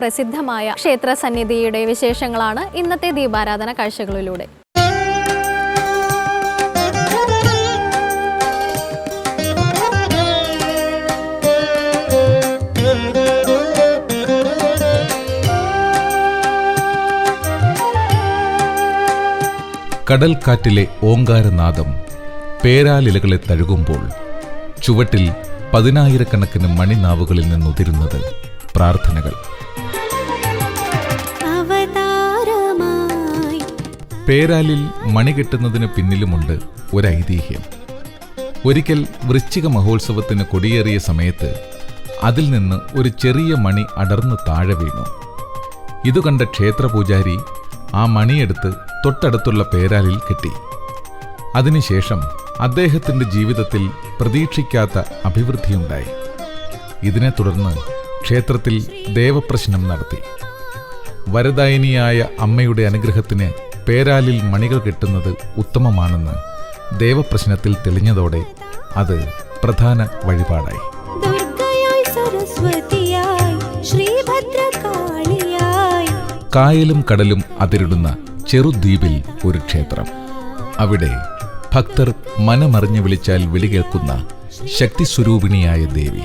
പ്രസിദ്ധമായ ക്ഷേത്ര സന്നിധിയുടെ വിശേഷങ്ങളാണ് ഇന്നത്തെ ദീപാരാധന കാഴ്ചകളിലൂടെ. കടൽക്കാറ്റിലെ ഓങ്കാരനാദം പേരാലിലകളെ തഴുകുമ്പോൾ ചുവട്ടിൽ പതിനായിരക്കണക്കിന് മണിനാവുകളിൽ നിന്നുതിരുന്നത് പ്രാർത്ഥനകൾ. പേരാലിൽ മണി കെട്ടുന്നതിന് പിന്നിലുമുണ്ട് ഒരു ഐതിഹ്യം ഒരിക്കൽ വൃശ്ചിക മഹോത്സവത്തിന് കൊടിയേറിയ സമയത്ത് അതിൽ നിന്ന് ഒരു ചെറിയ മണി അടർന്ന് താഴെ വീണു. ഇതു കണ്ട ക്ഷേത്രപൂജാരി ആ മണിയെടുത്ത് തൊട്ടടുത്തുള്ള പേരാലിൽ കെട്ടി. അതിനുശേഷം അദ്ദേഹത്തിന്റെ ജീവിതത്തിൽ പ്രതീക്ഷിക്കാത്ത അഭിവൃദ്ധിയുണ്ടായി. ഇതിനെ തുടർന്ന് ക്ഷേത്രത്തിൽ ദേവപ്രശ്നം നടത്തി. വരദായനിയായ അമ്മയുടെ അനുഗ്രഹത്തിന് പേരാലിൽ മണികൾ കിട്ടുന്നത് ഉത്തമമാണെന്ന് ദേവപ്രശ്നത്തിൽ തെളിഞ്ഞതോടെ അത് പ്രധാന വഴിപാടായി. കായലും കടലും അതിരിടുന്ന ചെറുദ്വീപിൽ ഒരു ക്ഷേത്രം. അവിടെ ഭക്തർ മനമറിഞ്ഞു വിളിച്ചാൽ വിളി കേൾക്കുന്ന ശക്തിസ്വരൂപിണിയായ ദേവി.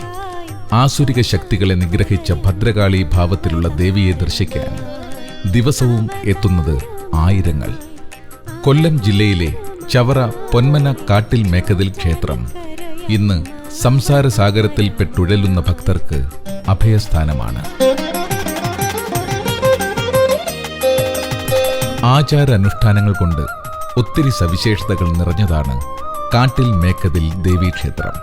ആസുരിക ശക്തികളെ നിഗ്രഹിച്ച ഭദ്രകാളി ഭാവത്തിലുള്ള ദേവിയെ ദർശിക്കാൻ ദിവസവും എത്തുന്നത് ആയിരങ്ങൾ. കൊല്ലം ജില്ലയിലെ ചവറ പൊന്മന കാട്ടിൽ മേക്കതിൽ ക്ഷേത്രം ഇന്ന് സംസാര സാഗരത്തിൽ പെട്ടുഴലുന്ന ഭക്തർക്ക് അഭയസ്ഥാനമാണ്. ആചാര അനുഷ്ഠാനങ്ങൾ കൊണ്ട് ഒത്തിരി സവിശേഷതകൾ നിറഞ്ഞതാണ് കാട്ടിൽ മേക്കതിൽ ദേവീക്ഷേത്രം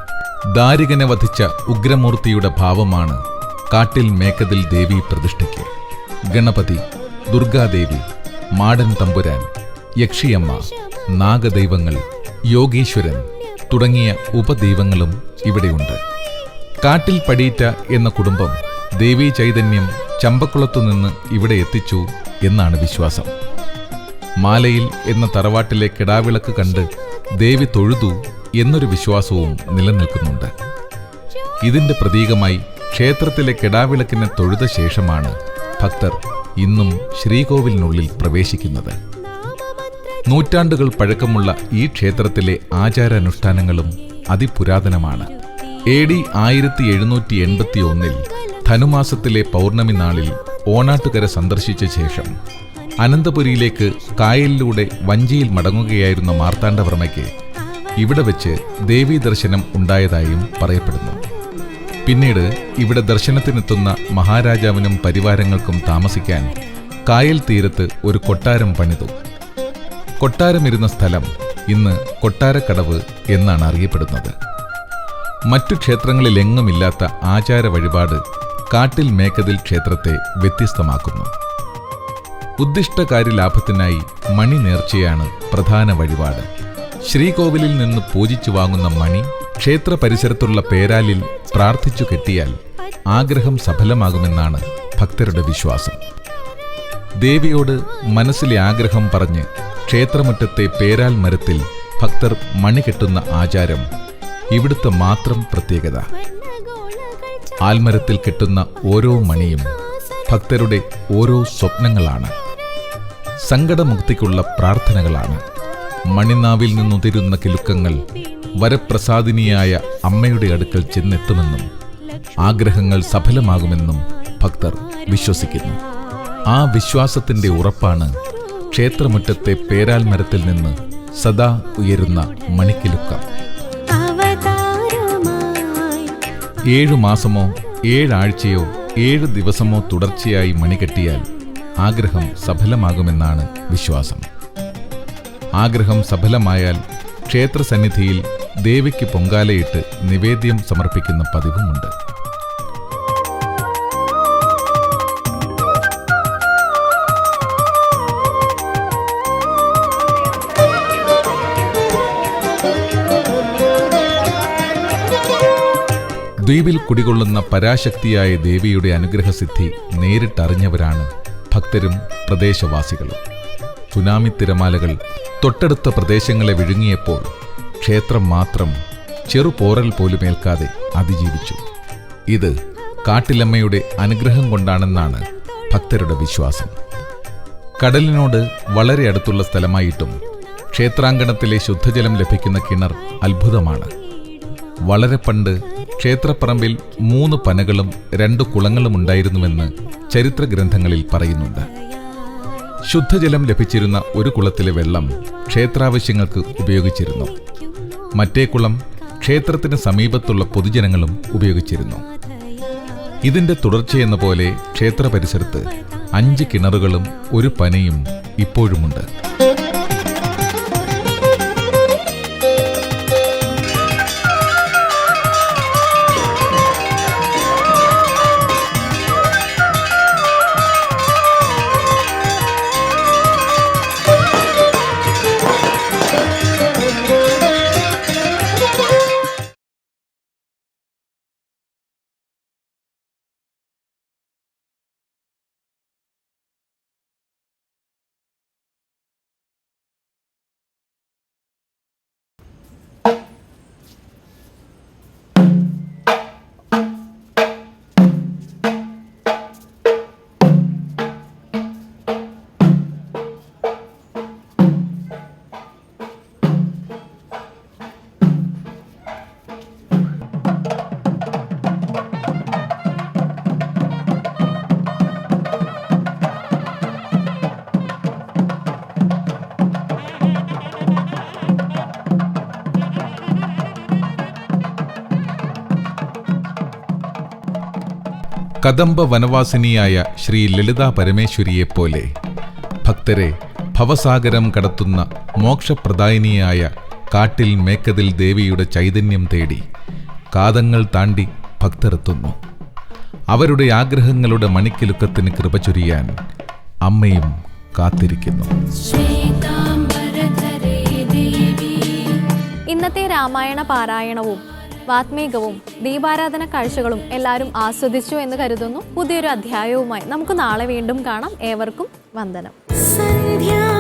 ദാരികനെ വധിച്ച ഉഗ്രമൂർത്തിയുടെ ഭാവമാണ് കാട്ടിൽ മേക്കതിൽ ദേവി പ്രതിഷ്ഠയ്ക്ക്. ഗണപതി ദുർഗാദേവി മാടൻ തമ്പുരാൻ യക്ഷിയമ്മ നാഗദൈവങ്ങൾ യോഗീശ്വരൻ തുടങ്ങിയ ഉപദൈവങ്ങളും ഇവിടെയുണ്ട്. കാട്ടിൽ പടിയിറ്റ എന്ന കുടുംബം ദേവീ ചൈതന്യം ചമ്പക്കുളത്തു നിന്ന് ഇവിടെ എത്തിച്ചു എന്നാണ് വിശ്വാസം. മാലയിൽ എന്ന തറവാട്ടിലെ കിടാവിളക്ക് കണ്ട് ദേവി തൊഴുതു എന്നൊരു വിശ്വാസവും നിലനിൽക്കുന്നുണ്ട്. ഇതിന്റെ പ്രതീകമായി ക്ഷേത്രത്തിലെ കിടാവിളക്കിനെ തൊഴുത ശേഷമാണ് ഭക്തർ ഇന്നും ശ്രീകോവിലിനുള്ളിൽ പ്രവേശിക്കുന്നത്. നൂറ്റാണ്ടുകൾ പഴക്കമുള്ള ഈ ക്ഷേത്രത്തിലെ ആചാരാനുഷ്ഠാനങ്ങളും അതിപുരാതനമാണ്. എ ഡി ആയിരത്തി എഴുന്നൂറ്റി എൺപത്തി ഒന്നിൽ ധനുമാസത്തിലെ പൗർണമി നാളിൽ ഓണാട്ടുകര സന്ദർശിച്ച ശേഷം അനന്തപുരിയിലേക്ക് കായലിലൂടെ വഞ്ചിയിൽ മടങ്ങുകയായിരുന്ന മാർത്താണ്ഡവർമ്മയ്ക്ക് ഇവിടെ വെച്ച് ദേവീ ദർശനം ഉണ്ടായതായും പറയപ്പെടുന്നു. പിന്നീട് ഇവിടെ ദർശനത്തിനെത്തുന്ന മഹാരാജാവിനും പരിവാരങ്ങൾക്കും താമസിക്കാൻ കായൽ തീരത്ത് ഒരു കൊട്ടാരം പണിതു. കൊട്ടാരമിരുന്ന സ്ഥലം ഇന്ന് കൊട്ടാരക്കടവ് എന്നാണ് അറിയപ്പെടുന്നത്. മറ്റു ക്ഷേത്രങ്ങളിലെങ്ങുമില്ലാത്ത ആചാര വഴിപാട് കാട്ടിൽ മേക്കതിൽ ക്ഷേത്രത്തെ വ്യത്യസ്തമാക്കുന്നു. ഉദ്ദിഷ്ടകാര്യ ലാഭത്തിനായി മണി നേർച്ചയാണ് പ്രധാന വഴിപാട്. ശ്രീകോവിലിൽ നിന്ന് പൂജിച്ചു വാങ്ങുന്ന മണി ക്ഷേത്ര പരിസരത്തുള്ള പേരാലിൽ പ്രാർത്ഥിച്ചു കെട്ടിയാൽ ആഗ്രഹം സഫലമാകുമെന്നാണ് ഭക്തരുടെ വിശ്വാസം. ദേവിയോട് മനസ്സിലെ ആഗ്രഹം പറഞ്ഞ് ക്ഷേത്രമുറ്റത്തെ പേരാൽ മരത്തിൽ ഭക്തർ മണി കെട്ടുന്ന ആചാരം ഇവിടുത്തെ മാത്രം പ്രത്യേകത. ആൽമരത്തിൽ കെട്ടുന്ന ഓരോ മണിയും ഭക്തരുടെ ഓരോ സ്വപ്നങ്ങളാണ്. സങ്കടമുക്തിക്കുള്ള പ്രാർത്ഥനകളാണ്. മണിനാവിൽ നിന്നുതിരുന്ന കിലുക്കങ്ങൾ വരപ്രസാദിനിയായ അമ്മയുടെ അടുക്കൽ ചെന്നെത്തുമെന്നും ആഗ്രഹങ്ങൾ സഫലമാകുമെന്നും ഭക്തർ വിശ്വസിക്കുന്നു. ആ വിശ്വാസത്തിന്റെ ഉറപ്പാണ് ക്ഷേത്രമുറ്റത്തെ പേരാൽ മരത്തിൽ നിന്ന് സദാ ഉയരുന്ന മണിക്കിലുക്കം. ഏഴു മാസമോ ഏഴാഴ്ചയോ ഏഴ് ദിവസമോ തുടർച്ചയായി മണികെട്ടിയാൽ ആഗ്രഹം സഫലമാകുമെന്നാണ് വിശ്വാസം. ആഗ്രഹം സഫലമായാൽ ക്ഷേത്രസന്നിധിയിൽ ദേവിക്ക് പൊങ്കാലയിട്ട് നിവേദ്യം സമർപ്പിക്കുന്ന പതിവുമുണ്ട്. ദ്വീപിൽ കുടികൊള്ളുന്ന പരാശക്തിയായ ദേവിയുടെ അനുഗ്രഹസിദ്ധി നേരിട്ടറിഞ്ഞവരാണ് ഭക്തരും പ്രദേശവാസികളും. സുനാമി തിരമാലകൾ തൊട്ടടുത്ത പ്രദേശങ്ങളെ വിഴുങ്ങിയപ്പോൾ ക്ഷേത്രം മാത്രം ചെറുപോറൽ പോലുമേൽക്കാതെ അതിജീവിച്ചു. ഇത് കാട്ടിലമ്മയുടെ അനുഗ്രഹം കൊണ്ടാണെന്നാണ് ഭക്തരുടെ വിശ്വാസം. കടലിനോട് വളരെ അടുത്തുള്ള സ്ഥലമായിട്ടും ക്ഷേത്രാങ്കണത്തിലെ ശുദ്ധജലം ലഭിക്കുന്ന കിണർ അത്ഭുതമാണ്. വളരെ പണ്ട് ക്ഷേത്രപ്പറമ്പിൽ മൂന്ന് പനകളും രണ്ട് കുളങ്ങളും ഉണ്ടായിരുന്നുവെന്ന് ചരിത്ര ഗ്രന്ഥങ്ങളിൽ പറയുന്നുണ്ട്. ശുദ്ധജലം ലഭിച്ചിരുന്ന ഒരു കുളത്തിലെ വെള്ളം ക്ഷേത്രാവശ്യങ്ങൾക്ക് ഉപയോഗിച്ചിരുന്നു. മറ്റേ കുളം ക്ഷേത്രത്തിന് സമീപത്തുള്ള പൊതുജനങ്ങളും ഉപയോഗിച്ചിരുന്നു. ഇതിന്റെ തുടർച്ചയെന്ന പോലെ ക്ഷേത്ര പരിസരത്ത് അഞ്ച് കിണറുകളും ഒരു പനയും ഇപ്പോഴുമുണ്ട്. കദംബ വനവാസിനിയായ ശ്രീ ലളിതാ പരമേശ്വരിയെപ്പോലെ ഭക്തരെ ഭവസാഗരം കടത്തുന്ന മോക്ഷപ്രദായിനിയായ കാട്ടിൽ മേക്കതിൽ ദേവിയുടെ ചൈതന്യം തേടി കാതങ്ങൾ താണ്ടി ഭക്തരെത്തുന്നു. അവരുടെ ആഗ്രഹങ്ങളുടെ മണിക്കിലുക്കത്തിന് കൃപ ചൊരിയാൻ അമ്മയും കാത്തിരിക്കുന്നു. ഇന്നത്തെ രാമായണ പാരായണവും വാത്മീകവും ദീപാരാധന കാഴ്ചകളും എല്ലാവരും ആസ്വദിച്ചു എന്ന് കരുതുന്നു. പുതിയൊരു അധ്യായവുമായി നമുക്ക് നാളെ വീണ്ടും കാണാം. ഏവർക്കും വന്ദനം. സന്ധ്യാ